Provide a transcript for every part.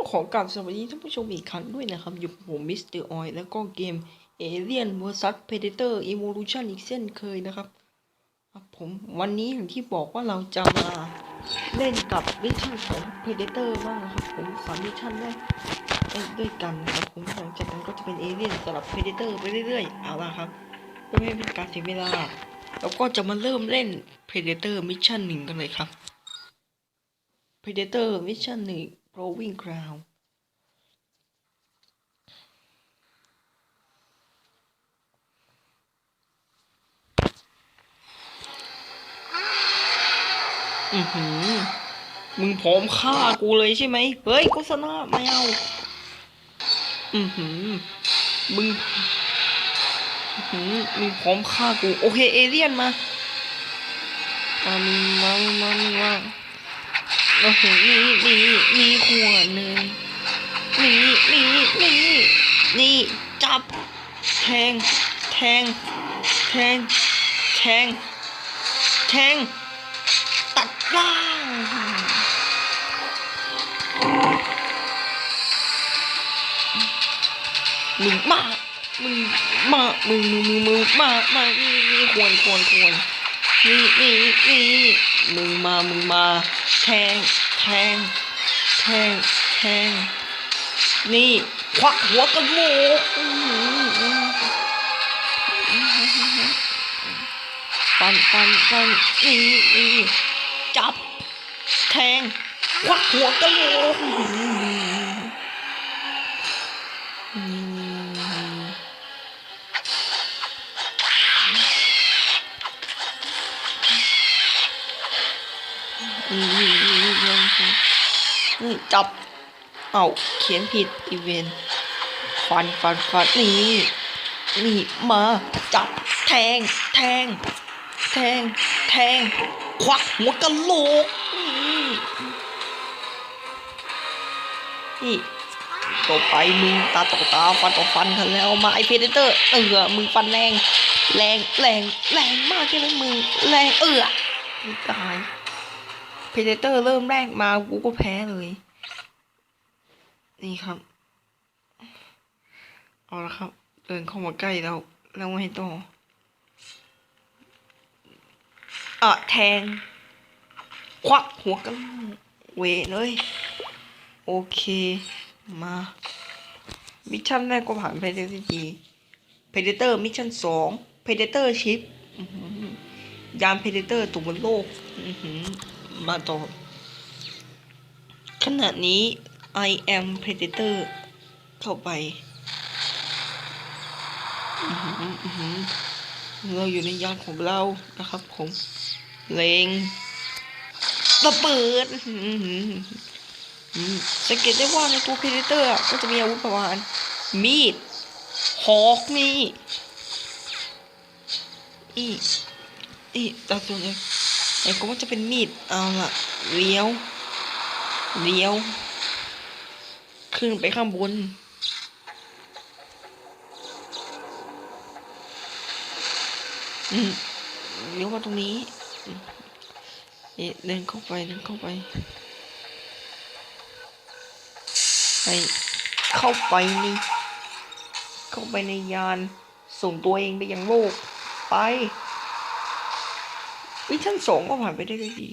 ็ขอกราบสวัสดีท่านผู้ชมอีกครั้งด้วยนะครับ อยู่ผมมิสเตอร์ออยแล้วก็เกมเอเลียนเวอร์ซัสเพเดเตอร์อีโวลูชันอีกเส้นเคยนะครับครับ ผมวันนี้อย่างที่บอกว่าเราจะมาเล่นกับมิชชั่นของเพเดเตอร์บ้างนะครับ ผมสามมิชชั่นแรกด้วยกันนะครับผมหลังจากนั้นก็จะเป็นเอเลียนสำหรับเพเดเตอร์ไปเรื่อยๆเอาละครับเพื่อไม่ให้เป็นการเสียเวลาเราก็จะมาเริ่มเล่นเพเดเตอร์มิชชั่นหนึ่งกันเลยครับเพเดเตอร์มิชชั่นหนึ่ง growing ground อือหือ มึงพร้อมฆ่ากูเลยใช่ไหม เฮ้ยกุษณาไม่เอา อือหือ มึง อือหือ มึงพร้อมฆ่ากู โอเค เอเลี่ยนมา มา มา มา มา โอ้โหนี่นี่นี่ขวดหนึ่งนี่นี่นี่นี่จับ แทง แทง แทง แทง แทง ตัดล่างมึงมามึงมามึงมึงมึงมึงมามานี่นี่ควรควรควรนี่นี่นี่มึงมามึงมา แทง แทง แทง แทง นี่ควักหัวกระโหลกอื้อหืออื้อหือฟันฟันฟันนี่นี่จับ แทง ควักหัวกระโหลกนี่ นี่จับ เอาเขียนผิดอีเวนฟันฟันฟันนี่นี่มาจับแทง แทง แทง แทง ควักหัวกะโหลกนี่นี่ต่อไปมึงตาต่อตาฟันต่อฟันกันแล้วมาไอเพเดเตอร์เออมึงฟันแรง แรงแรงแรงมากใช่ไหมมึงแรงเออตาย เพเดเตอร์เริ่มแรกมากูก็แพ้เลย นี่ครับ เอาละครับ เดินเข้ามาใกล้แล้ว แล้วไงต่ออะแทง ควักหัวกันเวเลย โอเค มามิชชั่นแรกก็ผ่านไปได้ด้วยดีเพเดเตอร์มิชชั่นสองเพเดเตอร์ชิปยานเพเดเตอร์ตัวบนโลก อือหือ มาต่อขณะนี้ I am predator เข้าไป เราอยู่ในยานของเรานะครับผมเลงระเบิดสังเกตได้ว่าในตัว predator ก็จะมีอาวุธประมาณ มีดหอกนี่อีอีตาตัวเนี้ย ไอ้ก็ว่าจะเป็นมีดเอาละเลี้ยวเลี้ยว ขึ้นไปข้างบนอืมเลี้ยวมาตรงนี้เดินเข้าไปเดินเข้าไปไปเข้าไปนี่เข้าไปในยาน ส่งตัวเองไปยังโลกไป ชชั่นสองก็ผ่านไปได้ด้วยดี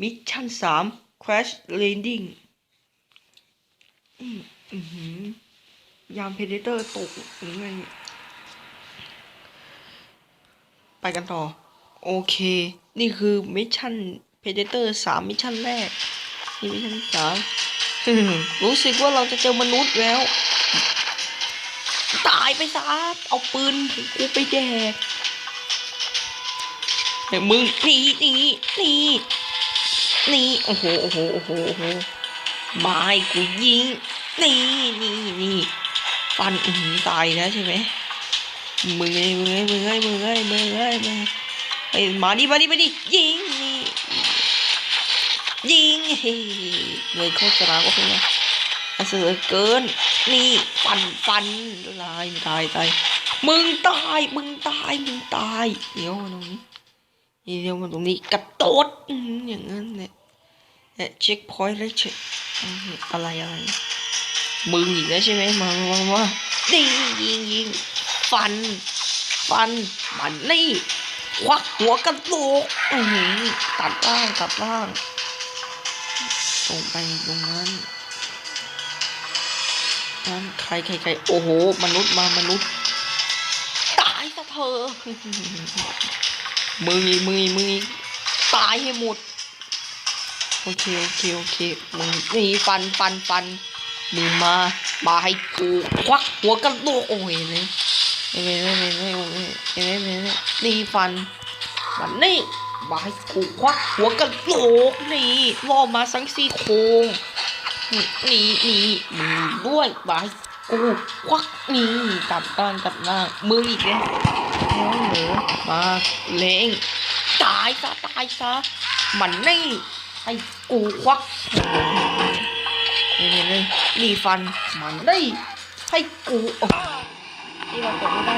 มิชชั่นสาม crash landing ยามเพเดเตอร์ตกหรือไงไปกันต่อ โอเค นี่คือมิชชั่นเพเดเตอร์สามมิชชั่นแรก นี่มิชชั่นสามรู้สึกว่าเราจะเจอมนุษย์แล้ว ตายไปซะเอาปืนกูไปแดก เดี๋ยวมึงหนี่นี่นี่นี่โอ้โหโอ้โหโอ้โหโอ้โหไม้กูยิงนี่นี่นี่ฟันอือหือตายแล้วใช่ไหมมึงไอ้มึงไอ้มึงไอ้มึงไอ้มึงไอ้มึงไอ้มาดิมาดิมาดิยิงนี่ยิงเฮ้ยเลยโคตรสราก็คือว่าเสือเกิน นี่ฟันฟันลายตายตายมึงตายมึงตายมึงตายเดี๋ยวมาตรงนี้ เดี๋ยวมาตรงนี้กระโดดอย่างนั้นแหละเช็คพอยต์แล้วเช็คอะไรอะไรมึงอีกแล้วใช่ไหมมามามาดิยิงยิงฟัน ฟันมันนี่ควักหัวกระโหลกตัดล่างตัดล่างตรงไปตรงนั้นนั้นใครใครใครโอ้โห มนุษย์มามนุษย์ ตายซะเธอ มือมือมือตายให้หมด โอเคโอเคโอเคมึงนี่ฟันฟันฟันมึงมามาให้กูควักหัวกันตัวโอ้ยเนี่ยเอ้ยเอ้ยเอ้ยเอ้ยเอ้ยเอ้ยนี่ฟันมันนี่มาให้กูควักหัวกันโหลกนี่ล่อมาสังสี่โคงนี่นี่มึงด้วยมาให้กูควักนี่กลับด้านกลับหน้ามืออีกเนี่ย น้องหนูมาเลงตายซะตายซะมันนี่ให้กูควักนี่นี่นี่นี่ฟันมันได้ให้กูโอ้ที่เราตกไม่ได้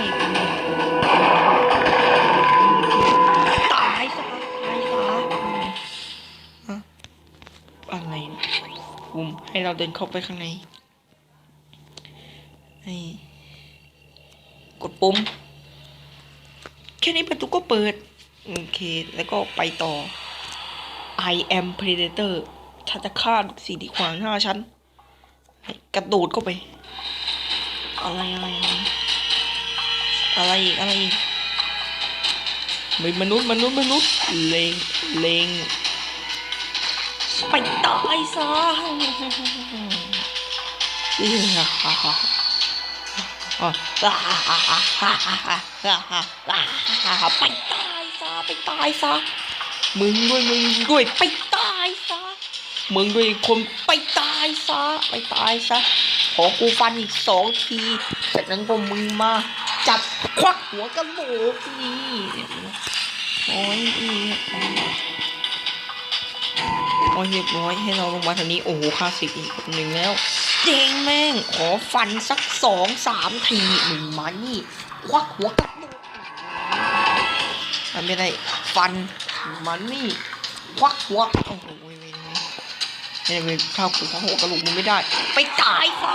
ตายซะตายซะฮะอะไรปุ่มให้เราเดินเข้าไปข้างในให้กดปุ่ม ค่นี้ประตูก็เปิด โอเค แล้วก็ไปต่อ I am predator ฉันจะฆ่าสิ่งที่ขวางหน้าฉัน กระโดดเข้าไป อะไรอะไรอะไรอะไรอีกอะไรอีกเป็นมนุษย์มนุษย์มนุษย์เลงเลงไปตายซะเอ้ยฮ่าฮ่า ไปตายซะไปตายซะมึงด้วยมึงด้วยไปตายซะมึงด้วยคนไปตายซะไปตายซะขอกูฟันอีกสองทีจากนั้นก็มึงมาจับควักหัวกระโหลกนี่โอ้ยนี่โอ้ยเรียบร้อยให้เราลงมาทางนี้โอ้โหคลาสสิกอีกคนหนึ่งแล้ว เจงแม่ง ขอฟันสักสองสามทีมึงมานี่ควักหัวกะโหลกไม่ได้ฟันมันนี่ควักหัวโอ้โหเว้ยเว้ยเว้ยไม่ได้เว้ยข้าวกูควักหัวกระโหลกมึงไม่ได้ ไปตายซะ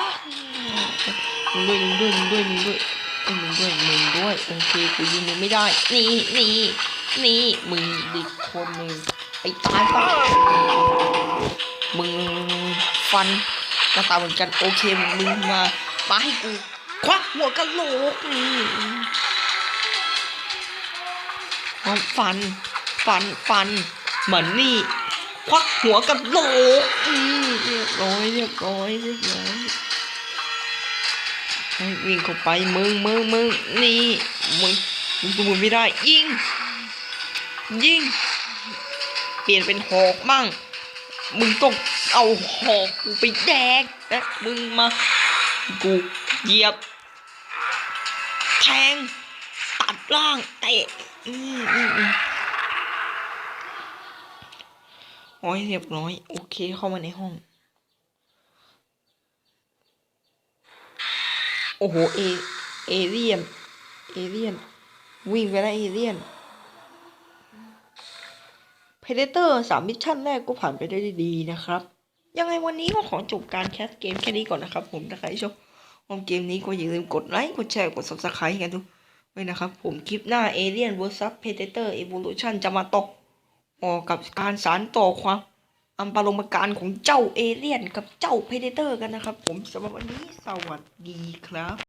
มึงด้วยมึงด้วยมึงด้วยมึงด้วยมึงด้วยมึงด้วยโอเคกูยิงมึงไม่ได้นี่นี่นี่มึงดิคนหนึ่งไปตายซะมึงฟัน หน้าตาเหมือนกันโอเคมึงมามาให้กูควักหัวกระโหลกนี่เอาฟัน ฟันฟันเหมือนนี่ควักหัวกระโหลกเรียบร้อยเรียบร้อยเรียบร้อยให้วิ่งเข้าไปมึงมึงมึงนี่มึงมึงมึงไม่ได้ยิงยิงเปลี่ยนเป็นหอกมั่ง มึงต้องเอาหอกกูไปแดกนะมึงมากูเหยียบ แทง ตัดล่างเตะอืมอืมอืมโอ้ยเรียบร้อย โอเคเข้ามาในห้อง โอ้โห เอ เอเลียน เอเลียน วิ่งไปแล้วเอเลียน เพเดเตอร์สามมิชชั่นแรกก็ผ่านไปได้ดีนะครับ ยังไงวันนี้ก็ขอจบการแคสเกมแค่นี้ก่อนนะครับ ผมถ้าใครชอบของเกมนี้ก็อย่าลืมกดไลค์ กดแชร์ กด subscribe กันด้วยนะครับ ผมคลิปหน้า Alien vs Predator Evolution จะมาตกออกกับการสารต่อความอัมปารมการของเจ้าเอเลี่ยนกับเจ้าเพเดเตอร์กันนะครับ ผมสำหรับวันนี้สวัสดีครับ